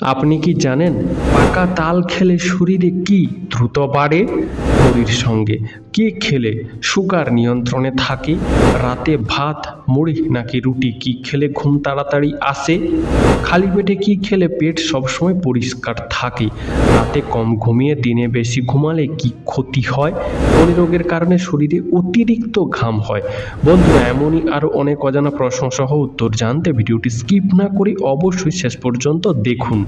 আপনি কি জানেন পাকা তাল খেলে শরীরে কি দ্রুত বাড়ে? মুড়ির সঙ্গে কি খেলে সুগার নিয়ন্ত্রণে থাকে? রাতে ভাত, মুড়ি নাকি রুটি কি খেলে ঘুম তাড়াতাড়ি আসে? খালি পেটে কি খেলে পেট সবসময় পরিষ্কার থাকে? রাতে কম ঘুমিয়ে দিনে বেশি ঘুমালে কি ক্ষতি হয়? কোন রোগের কারণে শরীরে অতিরিক্ত ঘাম হয়। বন্ধুরা, এমনই আরও অনেক অজানা প্রশ্ন সহ উত্তর জানতে ভিডিওটি স্কিপ না করে অবশ্যই শেষ পর্যন্ত দেখুন।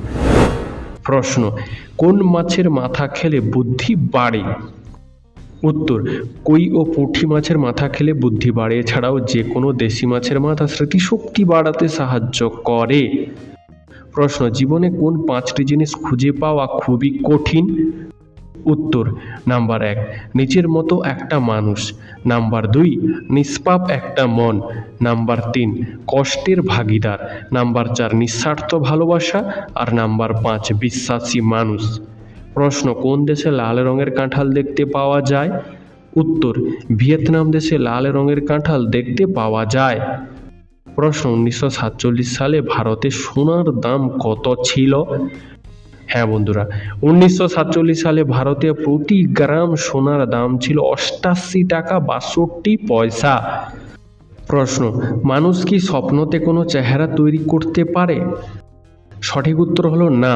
প্রশ্ন, কোন মাছের মাথা খেলে বুদ্ধি বাড়ে? উত্তর, কই ও পুঁটি মাছের মাথা খেলে বুদ্ধি বাড়ে, এছাড়াও যে কোনো দেশি মাছের মাথা স্মৃতিশক্তি বাড়াতে সাহায্য করে। প্রশ্ন, জীবনে কোন পাঁচটি জিনিস খুঁজে পাওয়া খুবই কঠিন? উত্তর। নাম্বার এক নিজের মতো একটা মানুষ। নাম্বার দুই, নিষ্পাপ একটা মন। নাম্বার তিন, কষ্টের ভাগিদার। নাম্বার চার, নিঃস্বার্থ ভালোবাসা। আর নাম্বার পাঁচ, বিশ্বাসী মানুষ। প্রশ্ন, কোন দেশে লাল রঙের কাঁঠাল দেখতে পাওয়া যায়? উত্তর, ভিয়েতনাম দেশে লাল রঙের কাঁঠাল দেখতে পাওয়া যায়। প্রশ্ন, উনিশশো সাতচল্লিশ সালে ভারতে সোনার দাম কত ছিল? হ্যাঁ বন্ধুরা, উনিশশো সাতচল্লিশ সালে ভারতে প্রতি গ্রাম সোনার দাম ছিল অষ্টাশি টাকা বাষট্টি পয়সা। প্রশ্ন, মানুষ কি স্বপ্নতে কোনো চেহারা তৈরি করতে পারে? সঠিক উত্তর হলো না,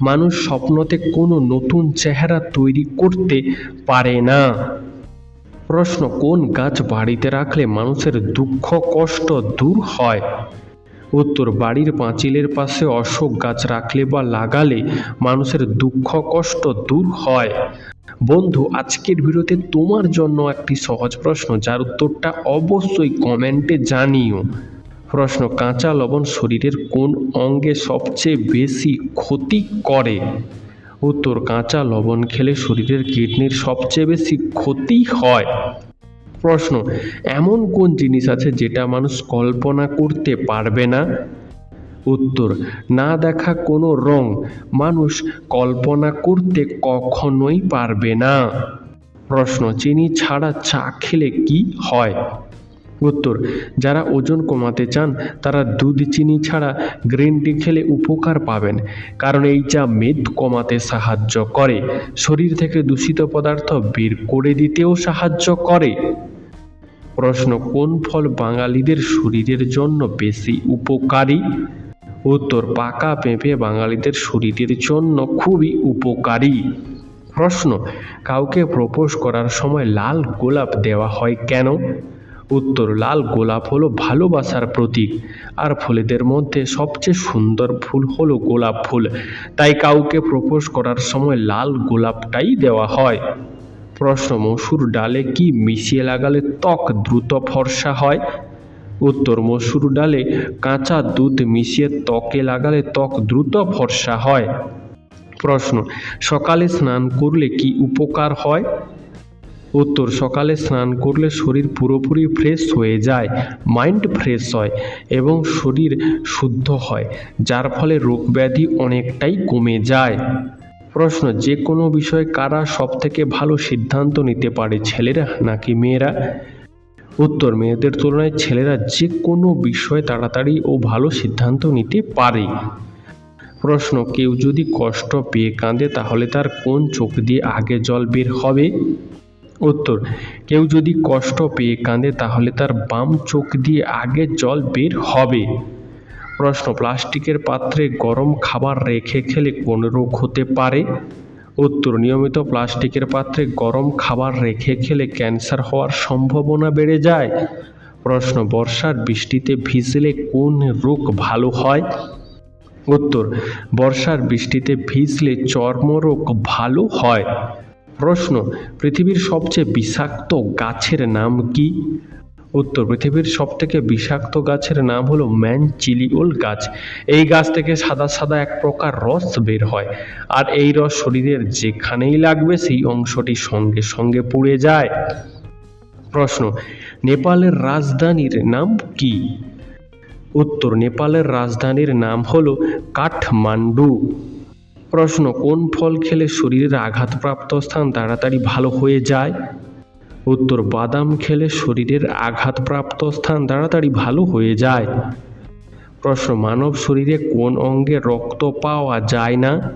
মানুষ স্বপ্নতে কোনো নতুন চেহারা তৈরি করতে পারে না। প্রশ্ন, কোন গাছ বাড়িতে রাখলে মানুষের দুঃখ কষ্ট দূর হয়? উত্তর, বাড়ির পাঁচিলের পাশে অশোক গাছ রাখলে বা লাগালে মানুষের দুঃখ, কষ্ট দূর হয়। বন্ধু, আজকের ভিডিওতে তোমার জন্য একটি সহজ প্রশ্ন, যার উত্তরটা অবশ্যই কমেন্টে জানিও। প্রশ্ন, কাঁচা লবণ শরীরের কোন অঙ্গে সবচেয়ে বেশি ক্ষতি করে? উত্তর, কাঁচা লবণ খেলে শরীরের কিডনির সবচেয়ে বেশি ক্ষতি হয়। প্রশ্ন, এমন কোন জিনিস আছে যেটা মানুষ কল্পনা করতে পারবে না? উত্তর, না দেখা কোনো রং মানুষ কল্পনা করতে কখনোই পারবে না। প্রশ্ন, চিনি ছাড়া চা খেলে কি হয়? উত্তর, যারা ওজন কমাতে চান, তারা দুধ চিনি ছাড়া গ্রিন টি খেলে উপকার পাবেন, কারণ এই চা মেদ কমাতে সাহায্য করে, শরীর থেকে দূষিত পদার্থ বের করে দিতেও সাহায্য করে। প্রশ্ন, কোন ফল বাঙালিদের শরীরের জন্য বেশি উপকারী? উত্তর, পাকা পেঁপে বাঙালিদের শরীরের জন্য খুবই উপকারী। প্রশ্ন, কাউকে প্রপোজ করার সময় লাল গোলাপ দেওয়া হয় কেন? উত্তর, লাল গোলাপ হলো ভালোবাসার প্রতীক, আর ফুলেদের মধ্যে সবচেয়ে সুন্দর ফুল হলো গোলাপ ফুল, তাই কাউকে প্রপোজ করার সময় লাল গোলাপটাই দেওয়া হয়। প্রশ্ন মসুর ডালে কি মিশিয়ে লাগালে ত্বক দ্রুত ফর্সা হয়? উত্তর মসুর ডালে কাঁচা দুধ মিশিয়ে ত্বকে লাগালে ত্বক দ্রুত ফর্সা হয়। প্রশ্ন, সকালে স্নান করলে কি উপকার হয়? উত্তর, সকালে স্নান করলে শরীর পুরোপুরি ফ্রেশ হয়ে যায়, মাইন্ড ফ্রেশ হয় এবং শরীর শুদ্ধ হয়, যার ফলে রোগব্যাধি অনেকটাই কমে যায়। প্রশ্ন, যে কোনো বিষয়ে কারা সব থেকে ভালো সিদ্ধান্ত নিতে পারে, ছেলেরা নাকি মেয়েরা? উত্তর, মেয়েদের তুলনায় ছেলেরা যে কোনো বিষয়ে তাড়াতাড়ি ও ভালো সিদ্ধান্ত নিতে পারে। প্রশ্ন, কেউ যদি কষ্ট পেয়ে কাঁদে, তাহলে তার কোন চোখ দিয়ে আগে জল বের হবে? উত্তর, কেউ যদি কষ্ট পেয়ে কাঁদে, তাহলে তার বাম চোখ দিয়ে আগে জল বের হবে। প্রশ্ন, প্লাস্টিকের পাত্রে গরম খাবার রেখে খেলে কোন রোগ হতে পারে? উত্তর, নিয়মিত প্লাস্টিকের পাত্রে গরম খাবার রেখে খেলে ক্যান্সার হওয়ার সম্ভাবনা বেড়ে যায়। প্রশ্ন, বর্ষার বৃষ্টিতে ভিজলে কোন রোগ ভালো হয়? উত্তর, বর্ষার বৃষ্টিতে ভিজলে চর্মরোগ ভালো হয়। প্রশ্ন, পৃথিবীর সবচেয়ে বিষাক্ত গাছের নাম কি? উত্তর পৃথিবীর সবথেকে বিষাক্ত গাছের নাম হলো ম্যান ম্যানচিলিওল গাছ। এই গাছ থেকে সাদা সাদা এক প্রকার রস বের হয়। আর এই রস শরীরের যেখানেই লাগবে, সেই অংশটি সঙ্গে সঙ্গে পুড়ে যায়। প্রশ্ন, নেপালের রাজধানীর নাম কি? উত্তর, নেপালের রাজধানীর নাম হলো কাঠমান্ডু। প্রশ্ন, কোন ফল খেলে শরীরের আঘাতপ্রাপ্ত স্থান তাড়াতাড়ি ভালো হয়ে যায়? উত্তর বাদাম খেলে শরীরের আঘাতপ্রাপ্ত স্থান তাড়াতাড়ি ভালো হয়ে যায়। প্রশ্ন, মানব শরীরে কোন অঙ্গে রক্ত পাওয়া যায় না?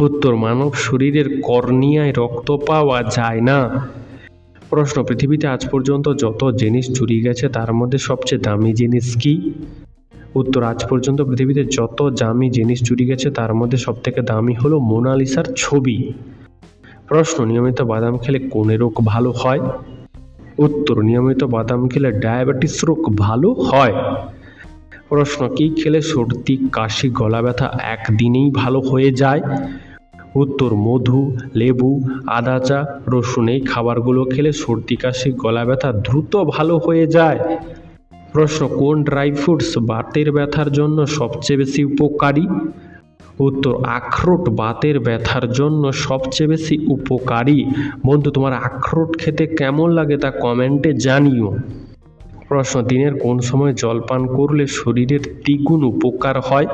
উত্তর, মানব শরীরের কর্নিয়ায় রক্ত পাওয়া যায় না। প্রশ্ন, পৃথিবীতে আজ পর্যন্ত যত জিনিস চুরি গেছে তার মধ্যে সবচেয়ে দামি জিনিস কি? উত্তর, আজ পর্যন্ত পৃথিবীতে যত দামি জিনিস চুরি গেছে তার মধ্যে সবথেকে দামি হলো মোনালিসার ছবি। প্রশ্ন, নিয়মিত বাদাম খেলে কোন রোগ ভালো হয়? উত্তর, নিয়মিত বাদাম খেলে ডায়াবেটিস রোগ ভালো হয়। প্রশ্ন, কি খেলে সর্দি, কাশি, গলা ব্যথা একদিনেই ভালো হয়ে যায়? উত্তর, মধু, লেবু আদা চা রসুন, এই খাবারগুলো খেলে সর্দি, কাশি, গলা ব্যথা দ্রুত ভালো হয়ে যায়। প্রশ্ন, কোন ড্রাই ফ্রুটস বাতের ব্যথার জন্য সবচেয়ে বেশি উপকারী? উত্তর, আখরোট বাতের ব্যথার জন্য সবচেয়ে বেশি উপকারী। বন্ধু, তোমার আখরোট খেতে কেমন লাগে তা কমেন্টে জানিও। প্রশ্ন, দিনের কোন সময় জল পান করলে শরীরের দ্বিগুণ উপকার হয়?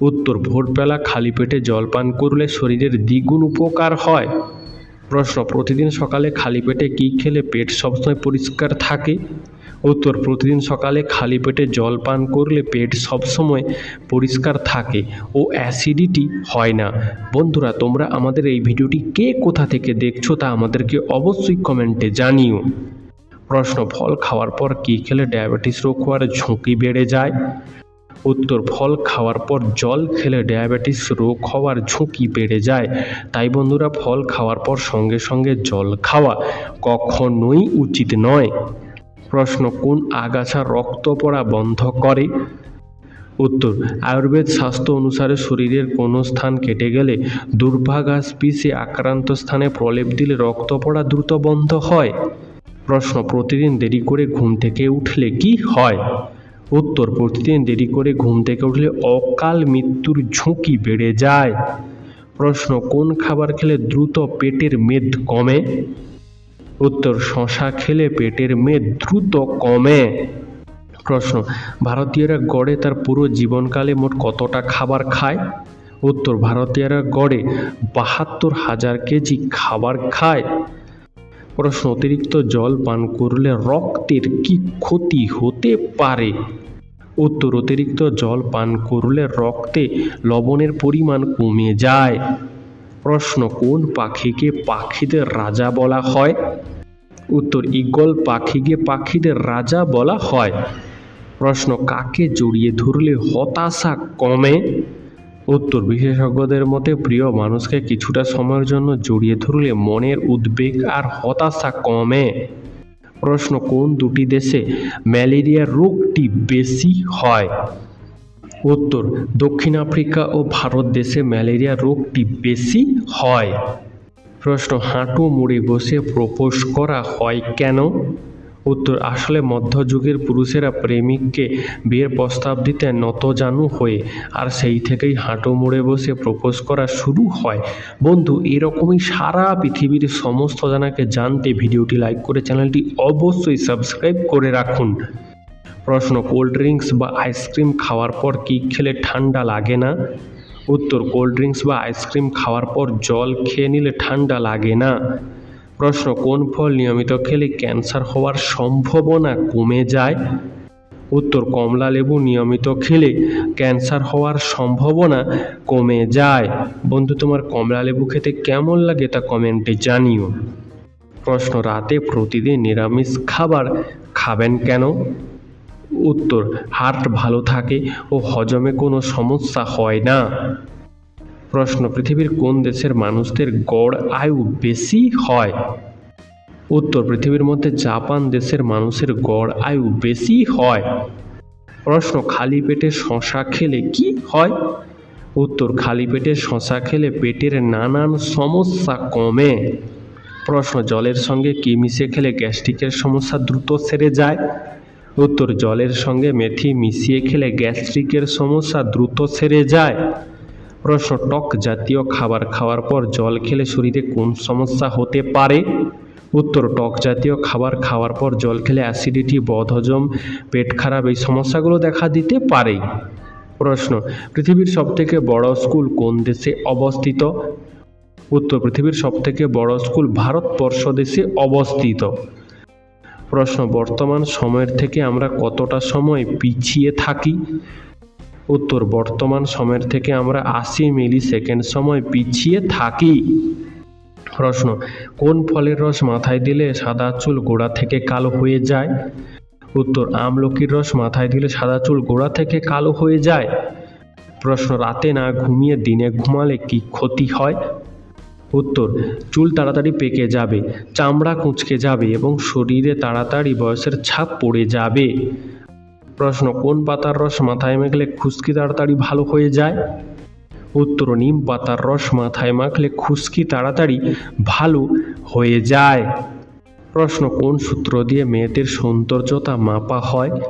উত্তর, ভোরবেলা খালি পেটে জল পান করলে শরীরের দ্বিগুণ উপকার হয়। প্রশ্ন, প্রতিদিন সকালে খালি পেটে কী খেলে পেট সবসময় পরিষ্কার থাকে? উত্তর, প্রতিদিন সকালে খালি পেটে জল পান করলে পেট সবসময় পরিষ্কার থাকে ও অ্যাসিডিটি হয় না। বন্ধুরা, তোমরা আমাদের এই ভিডিওটি কে কোথা থেকে দেখছ তা আমাদেরকে অবশ্যই কমেন্টে জানিও। প্রশ্ন, ফল খাওয়ার পর কী খেলে ডায়াবেটিস রোগ হওয়ার ঝুঁকি বেড়ে যায়? উত্তর, ফল খাওয়ার পর জল খেলে ডায়াবেটিস রোগ হওয়ার ঝুঁকি বেড়ে যায়। তাই বন্ধুরা, ফল খাওয়ার পর সঙ্গে সঙ্গে জল খাওয়া কখনোই উচিত নয়। প্রশ্ন, কোন আগাছা রক্ত পড়া বন্ধ করে? উত্তর, আয়ুর্বেদ শাস্ত্র অনুসারে শরীরের কোনো স্থান কেটে গেলে দুর্ভাগাস পিষে আক্রান্ত স্থানে প্রলেপ দিলে রক্ত পড়া দ্রুত বন্ধ হয়। প্রশ্ন, প্রতিদিন দেরি করে ঘুম থেকে উঠলে কি হয়? উত্তর, প্রতিদিন দেরি করে ঘুম থেকে উঠলে অকাল মৃত্যুর ঝুঁকি বেড়ে যায়। প্রশ্ন, কোন খাবার খেলে দ্রুত পেটের মেদ কমে? উত্তর, শশা খেলে পেটের মেদ দ্রুত কমে। প্রশ্ন, ভারতীয়রা গড়ে তার পুরো জীবনকালে মোট কতটা খাবার খায়? উত্তর, ভারতীয়রা গড়ে বাহাত্তর হাজার কেজি খাবার খায়। প্রশ্ন, অতিরিক্ত জল পান করলে রক্তের কি ক্ষতি হতে পারে? উত্তর, অতিরিক্ত জল পান করলে রক্তে লবণের পরিমাণ কমে যায়। প্রশ্ন, কোন পাখিকে পাখিদের রাজা বলা হয়? উত্তর, ঈগল পাখিকে পাখিদের রাজা বলা হয়। প্রশ্ন, কাকে জড়িয়ে ধরলে হতাশা কমে? উত্তর, বিশেষজ্ঞদের মতে প্রিয় মানুষকে কিছুটা সময়ের জন্য জড়িয়ে ধরলে মনের উদ্বেগ আর হতাশা কমে। প্রশ্ন, কোন দুটি দেশে ম্যালেরিয়া রোগটি বেশি হয়? উত্তর, দক্ষিণ আফ্রিকা ও ভারত দেশে ম্যালেরিয়া রোগটি বেশি হয়। প্রশ্ন, হাঁটু মুড়ে বসে প্রপোজ করা হয় কেন? উত্তর, আসলে মধ্যযুগের পুরুষেরা প্রেমিককে বিয়ের প্রস্তাব দিতে নতজানু হয়ে আর সেই থেকেই হাঁটু মুড়ে বসে প্রপোজ করা শুরু হয়। বন্ধু, এরকমই সারা পৃথিবীর সমস্ত জানাকে জানতে ভিডিওটি লাইক করে চ্যানেলটি অবশ্যই সাবস্ক্রাইব করে রাখুন। প্রশ্ন, কোল্ড ড্রিঙ্কস বা আইসক্রিম খাওয়ার পর কি খেলে ঠান্ডা লাগে না? উত্তর, কোল্ড ড্রিঙ্কস বা আইসক্রিম খাওয়ার পর জল খেয়ে নিলে ঠান্ডা লাগে না। প্রশ্ন, কোন ফল নিয়মিত খেলে ক্যান্সার হওয়ার সম্ভাবনা কমে যায়? উত্তর, কমলা লেবু নিয়মিত খেলে ক্যান্সার হওয়ার সম্ভাবনা কমে যায়। বন্ধু, তোমার কমলা লেবু খেতে কেমন লাগে তা কমেন্টে জানিও। প্রশ্ন, রাতে প্রতিদিন নিরামিষ খাবার খাবেন কেন? উত্তর হার্ট ভালো থাকে ও হজমে কোনো সমস্যা হয় না। প্রশ্ন, পৃথিবীর কোন দেশের মানুষদের গড় আয়ু বেশি হয়? উত্তর, পৃথিবীর মধ্যে জাপান দেশের মানুষের গড় আয়ু বেশি হয়। প্রশ্ন, খালি পেটে শশা খেলে কি হয়? উত্তর, খালি পেটে শশা খেলে পেটের নানান সমস্যা কমে। প্রশ্ন, জলের সঙ্গে কি মিশে খেলে গ্যাস্ট্রিকের সমস্যা দ্রুত সেরে যায়? উত্তর জলের সঙ্গে মেথি মিশিয়ে খেলে গ্যাস্ট্রিকের সমস্যা দ্রুত সেরে যায়। প্রশ্ন, টক জাতীয় খাবার খাওয়ার পর জল খেলে শরীরে কোন সমস্যা হতে পারে? উত্তর, টক জাতীয় খাবার খাওয়ার পর জল খেলে অ্যাসিডিটি, বদহজম, পেট খারাপ এই সমস্যাগুলো দেখা দিতে পারে। প্রশ্ন, পৃথিবীর সবথেকে বড় স্কুল কোন দেশে অবস্থিত? উত্তর, পৃথিবীর সবথেকে বড় স্কুল ভারতবর্ষ দেশে অবস্থিত। প্রশ্ন, বর্তমান সময়ের থেকে আমরা কতটা সময় পিছিয়ে থাকি? উত্তর, বর্তমান সময়ের থেকে আমরা আশি মিলি সেকেন্ড সময় পিছিয়ে থাকি। প্রশ্ন, কোন ফলের রস মাথায় দিলে সাদা চুল গোড়া থেকে কালো হয়ে যায়? উত্তর, আমলকির রস মাথায় দিলে সাদা চুল গোড়া থেকে কালো হয়ে যায়। প্রশ্ন, রাতে না ঘুমিয়ে দিনে ঘুমালে কি ক্ষতি হয়? উত্তর, চুল তাড়াতাড়ি পেকে যাবে, চামড়া কুঁচকে যাবে এবং শরীরে তাড়াতাড়ি বয়সের ছাপ পড়ে যাবে। প্রশ্ন, কোন পাতার রস মাথায় মাখলে খুশকি তাড়াতাড়ি ভালো হয়ে যায়? উত্তর, নিম পাতার রস মাথায় মাখলে খুশকি তাড়াতাড়ি ভালো হয়ে যায়। প্রশ্ন, কোন সূত্র দিয়ে মেয়েদের সৌন্দর্যতা মাপা হয়?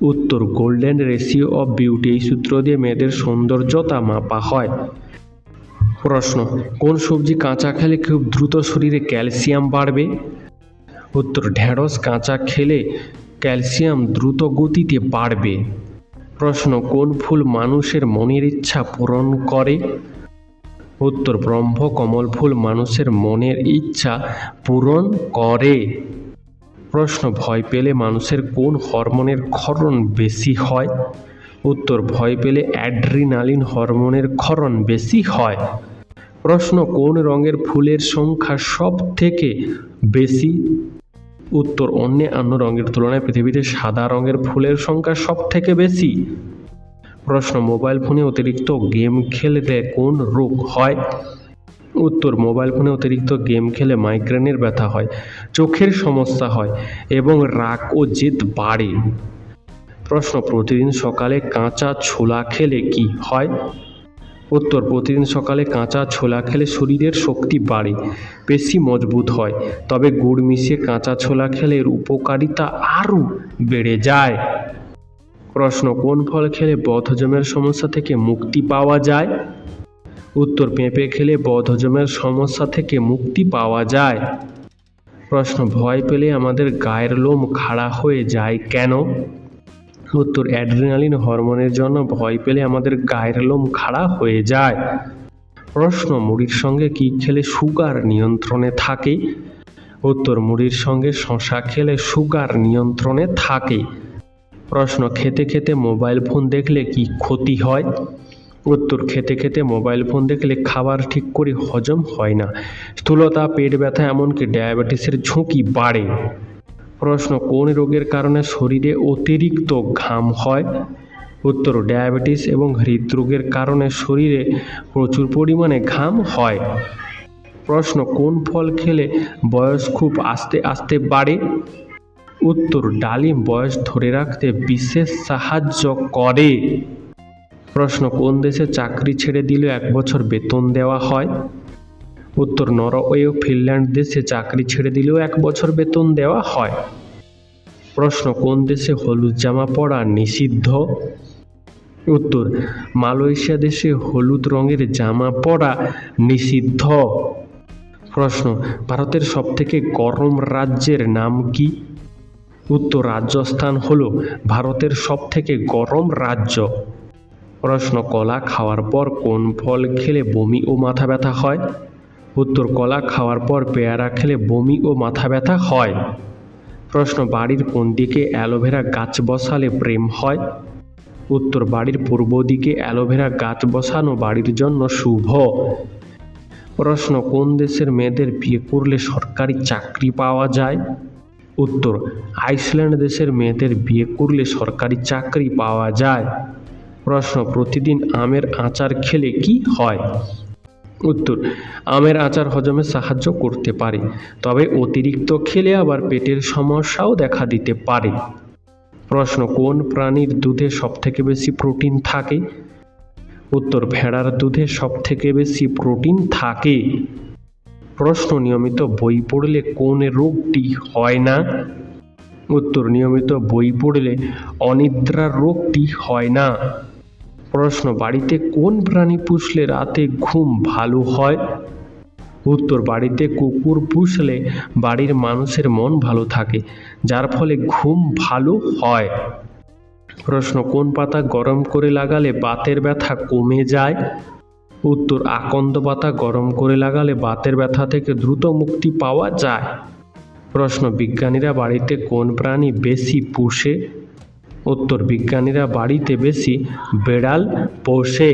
উত্তর, গোল্ডেন রেশিও অফ বিউটি এই সূত্র দিয়ে মেয়েদের সৌন্দর্যতা মাপা হয়। প্রশ্ন, কোন সবজি কাঁচা খেলে খুব দ্রুত শরীরে ক্যালসিয়াম বাড়বে? উত্তর, ঢেঁড়স কাঁচা খেলে ক্যালসিয়াম দ্রুত গতিতে বাড়বে। প্রশ্ন, কোন ফুল মানুষের মনের ইচ্ছা পূরণ করে? উত্তর, ব্রহ্ম কমল ফুল মানুষের মনের ইচ্ছা পূরণ করে। প্রশ্ন, ভয় পেলে মানুষের কোন হরমোনের ক্ষরণ বেশি হয়? উত্তর, ভয় পেলে অ্যাড্রিনালিন হরমোনের ক্ষরণ বেশি হয়। প্রশ্ন, কোন রঙের ফুলের সংখ্যা সব থেকে বেশি? উত্তর অন্যান্য রঙের তুলনায় পৃথিবীতে সাদা রঙের ফুলের সংখ্যা সব থেকে বেশি। প্রশ্ন, মোবাইল ফোনে অতিরিক্ত গেম খেললে কোন রোগ হয়? উত্তর, মোবাইল ফোনে অতিরিক্ত গেম খেলে মাইগ্রেনের ব্যথা হয়, চোখের সমস্যা হয় এবং রাগ ও জেদ বাড়ে। প্রশ্ন, প্রতিদিন সকালে কাঁচা ছোলা খেলে কি হয়? উত্তর, প্রতিদিন সকালে কাঁচা ছোলা খেলে শরীরের শক্তি বাড়ে, পেশি মজবুত হয়। তবে গুড় মিশিয়ে কাঁচা ছোলা খেলে এর উপকারিতা আরও বেড়ে যায়। প্রশ্ন, কোন ফল খেলে বদহজমের সমস্যা থেকে মুক্তি পাওয়া যায়? উত্তর, পেঁপে খেলে বদহজমের সমস্যা থেকে মুক্তি পাওয়া যায়। প্রশ্ন, ভয় পেলে আমাদের গায়ের লোম খাড়া হয়ে যায় কেন? উত্তর অ্যাড্রিনালিন হরমোনের জন্য ভয় পেলে আমাদের গায়ের লোম খাড়া হয়ে যায়। প্রশ্ন, মুড়ির সঙ্গে কি খেলে সুগার নিয়ন্ত্রণে থাকে? উত্তর, মুড়ির সঙ্গে শশা খেলে সুগার নিয়ন্ত্রণে থাকে। প্রশ্ন, খেতে খেতে মোবাইল ফোন দেখলে কি ক্ষতি হয়? উত্তর, খেতে খেতে মোবাইল ফোন দেখলে খাবার ঠিক করে হজম হয় না। স্থূলতা, পেট ব্যথা, এমনকি ডায়াবেটিসের ঝুঁকি বাড়ে। প্রশ্ন, কোন রোগের কারণে শরীরে অতিরিক্ত ঘাম হয়? উত্তর, ডায়াবেটিস এবং হৃদরোগের কারণে শরীরে প্রচুর পরিমাণে ঘাম হয়। প্রশ্ন, কোন ফল খেলে বয়স খুব আস্তে আস্তে বাড়ে? উত্তর, ডালিম বয়স ধরে রাখতে বিশেষ সাহায্য করে। প্রশ্ন, কোন দেশে চাকরি ছেড়ে দিলেও এক বছর বেতন দেওয়া হয়? উত্তর নরওয়ে ও ফিনল্যান্ড দেশে চাকরি ছেড়ে দিলেও এক বছর বেতন দেওয়া হয়। প্রশ্ন, কোন দেশে হলুদ জামা পরা নিষিদ্ধ? উত্তর, মালয়েশিয়া দেশে হলুদ রঙের জামা পরা নিষিদ্ধ। প্রশ্ন, ভারতের সবথেকে গরম রাজ্যের নাম কি? উত্তর, রাজস্থান হল ভারতের সবথেকে গরম রাজ্য। প্রশ্ন, কলা খাওয়ার পর কোন ফল খেলে বমি ও মাথা ব্যথা হয়? উত্তর কলা খাওয়ার পর পেয়ারা খেলে বমি ও মাথা ব্যথা হয়। প্রশ্ন, বাড়ির কোন দিকে অ্যালোভেরা গাছ বসালে প্রেম হয়? উত্তর, বাড়ির পূর্ব দিকে অ্যালোভেরা গাছ বসানো বাড়ির জন্য শুভ। প্রশ্ন, কোন দেশের মেয়েদের বিয়ে করলে সরকারি চাকরি পাওয়া যায়? উত্তর, আইসল্যান্ড দেশের মেয়েদের বিয়ে করলে সরকারি চাকরি পাওয়া যায়। প্রশ্ন, প্রতিদিন আমের আচার খেলে কি হয়? উত্তর, আমের আচার হজমে সাহায্য করতে পারে, তবে অতিরিক্ত খেলে আবার পেটের সমস্যাও দেখা দিতে পারে। প্রশ্ন, কোন প্রাণীর দুধে সবথেকে বেশি প্রোটিন থাকে? উত্তর, ভেড়ার দুধে সবথেকে বেশি প্রোটিন থাকে। প্রশ্ন, নিয়মিত বই পড়লে কোন রোগটি হয় না? উত্তর, নিয়মিত বই পড়লে অনিদ্রার রোগটি হয় না। প্রশ্ন, বাড়িতে কোন প্রাণী পুষলে রাতে ঘুম ভালো হয়? উত্তর, বাড়িতে কুকুর পুষলে বাড়ির মানুষের মন ভালো থাকে, যার ফলে ঘুম ভালো হয়। প্রশ্ন, কোন পাতা গরম করে লাগালে বাতের ব্যথা কমে যায়? উত্তর, আকন্দ পাতা গরম করে লাগালে বাতের ব্যথা থেকে দ্রুত মুক্তি পাওয়া যায়। প্রশ্ন, বিজ্ঞানীরা বাড়িতে কোন প্রাণী বেশি পুষে? উত্তর, বিজ্ঞানীরা বাড়িতে বেশি বেড়াল পোষে।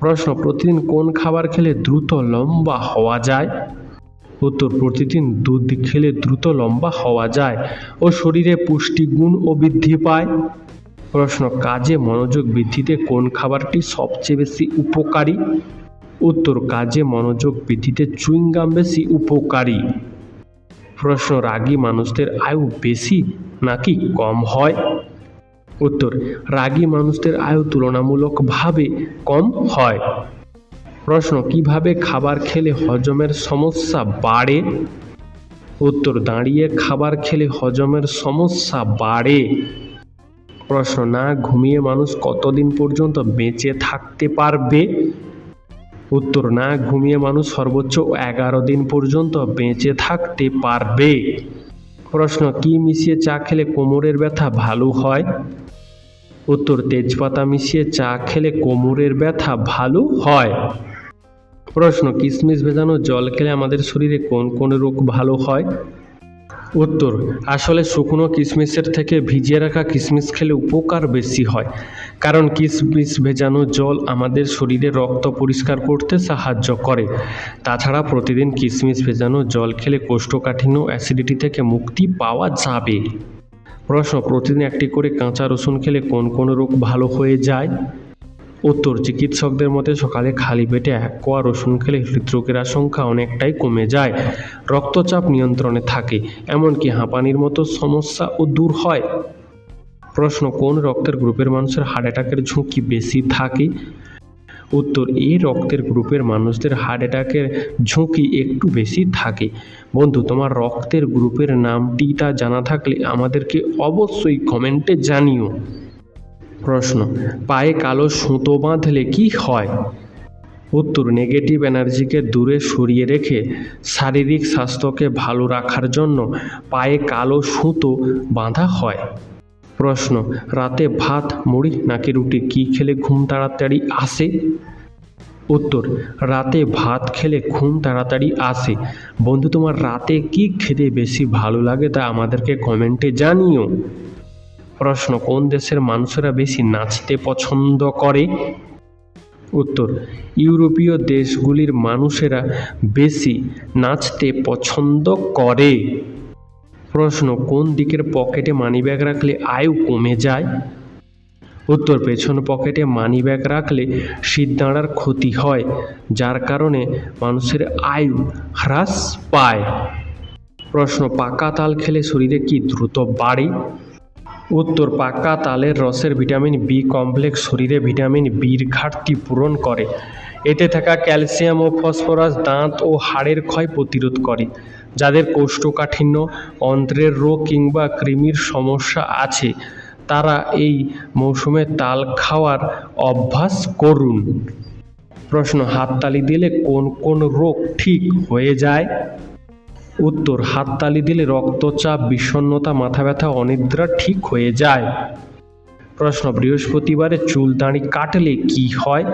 প্রশ্ন, প্রতিদিন কোন খাবার খেলে দ্রুত লম্বা হওয়া যায়? উত্তর, প্রতিদিন দুধ খেলে দ্রুত লম্বা হওয়া যায় ও শরীরে পুষ্টিগুণ ও বৃদ্ধি পায়। প্রশ্ন, কাজে মনোযোগ বৃদ্ধিতে কোন খাবারটি সবচেয়ে বেশি উপকারী? উত্তর, কাজে মনোযোগ বৃদ্ধিতে চুইংগাম বেশি উপকারী। প্রশ্ন, রাগী মানুষদের আয়ু বেশি নাকি কম হয়? উত্তর, রাগী মানুষদের আয়ু তুলনামূলকভাবে কম হয়। প্রশ্ন, কীভাবে খাবার খেলে হজমের সমস্যা বাড়ে? উত্তর, দাঁড়িয়ে খাবার খেলে হজমের সমস্যা বাড়ে। প্রশ্ন, না ঘুমিয়ে মানুষ কতদিন পর্যন্ত বেঁচে থাকতে পারবে? উত্তর, না ঘুমিয়ে মানুষ সর্বোচ্চ এগারো দিন পর্যন্ত বেঁচে থাকতে পারবে। প্রশ্ন, কি মিশিয়ে চা খেলে কোমরের ব্যথা ভালো হয়? উত্তর, তেজপাতা মিশিয়ে চা খেলে কোমরের ব্যথা ভালো হয়। প্রশ্ন কিশমিশ ভেজানো জল খেলে আমাদের শরীরে কোন কোন রোগ ভালো হয়? উত্তর, আসলে শুকনো কিশমিশের থেকে ভিজিয়ে রাখা কিশমিশ খেলে উপকার বেশি হয়, কারণ কিশমিশ ভেজানো জল আমাদের শরীরে রক্ত পরিষ্কার করতে সাহায্য করে। তাছাড়া প্রতিদিন কিশমিশ ভেজানো জল খেলে কোষ্ঠকাঠিন্য, অ্যাসিডিটি থেকে মুক্তি পাওয়া যাবে। প্রশ্ন, প্রতিদিন একটি করে কাঁচা রসুন খেলে কোন কোন রোগ ভালো হয়ে যায়? উত্তর, চিকিৎসকদের মতে সকালে খালি পেটে এক কোয়া রসুন খেলে হৃদরোগের আশঙ্কা অনেকটাই কমে যায়। রক্তচাপ নিয়ন্ত্রণে থাকে, এমনকি হাঁপানির মতো সমস্যাও দূর হয়। প্রশ্ন, কোন রক্তের গ্রুপের মানুষের হার্ট অ্যাটাকের ঝুঁকি বেশি থাকে? উত্তর, এই রক্তের গ্রুপের মানুষদের হার্ট অ্যাটাকের ঝুঁকি একটু বেশি থাকে। বন্ধু, তোমার রক্তের গ্রুপের নামটিটা জানা থাকলে আমাদেরকে অবশ্যই কমেন্টে জানিও। প্রশ্ন, পায়ে কালো সুতো বাঁধলে কি হয়? উত্তর নেগেটিভ এনার্জিকে দূরে সরিয়ে রেখে শারীরিক স্বাস্থ্যকে ভালো রাখার জন্য পায়ে কালো সুতো বাঁধা হয়। প্রশ্ন, রাতে ভাত, মুড়ি নাকি রুটি, কি খেলে ঘুম তাড়াতাড়ি আসে? উত্তর, রাতে ভাত খেলে ঘুম তাড়াতাড়ি আসে। বন্ধু, তোমার রাতে কি খেতে বেশি ভালো লাগে তা আমাদেরকে কমেন্টে জানিও। প্রশ্ন, কোন দেশের মানুষেরা বেশি নাচতে পছন্দ করে? উত্তর, ইউরোপীয় দেশগুলির মানুষেরা বেশি নাচতে পছন্দ করে। প্রশ্ন, কোন দিকের পকেটে মানিব্যাগ রাখলে আয়ু কমে যায়? উত্তর, পেছন পকেটে মানিব্যাগ রাখলে শীতদাঁড়ার ক্ষতি হয়, যার কারণে মানুষের আয়ু হ্রাস পায়। প্রশ্ন, পাকা তাল খেলে শরীরে কি দ্রুত বাড়ে? উত্তর, পাকা তালের রসের ভিটামিন বি কমপ্লেক্স শরীরে ভিটামিন বির ঘাটতি পূরণ করে। এতে থাকা ক্যালসিয়াম ও ফসফরাস দাঁত ও হাড়ের ক্ষয় প্রতিরোধ করে। যাদের কোষ্ঠকাঠিন্য, অন্ত্রের রোগ কিংবা কৃমির সমস্যা আছে, তারা এই মৌসুমে তাল খাওয়ার অভ্যাস করুন। প্রশ্ন, হাততালি দিলে কোন কোন রোগ ঠিক হয়ে যায়? উত্তর, হাততালি দিলে রক্তচাপ, বিষণ্ণতা, মাথা ব্যথা, অনিদ্রা ঠিক হয়ে যায়। প্রশ্ন, বৃহস্পতিবারে চুল দাড়ি কাটলে কি হয়?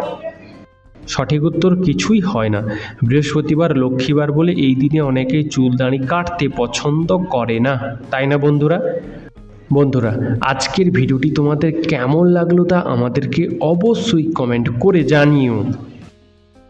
সঠিক উত্তর কিছুই হয় না। বৃহস্পতিবার, লক্ষ্মীবার বলে এই দিনে অনেকেই চুল দাঁড়ি কাটতে পছন্দ করে না। তাই না বন্ধুরা? বন্ধুরা, আজকের ভিডিওটি তোমাদের কেমন লাগল তা আমাদেরকে অবশ্যই কমেন্ট করে জানিও।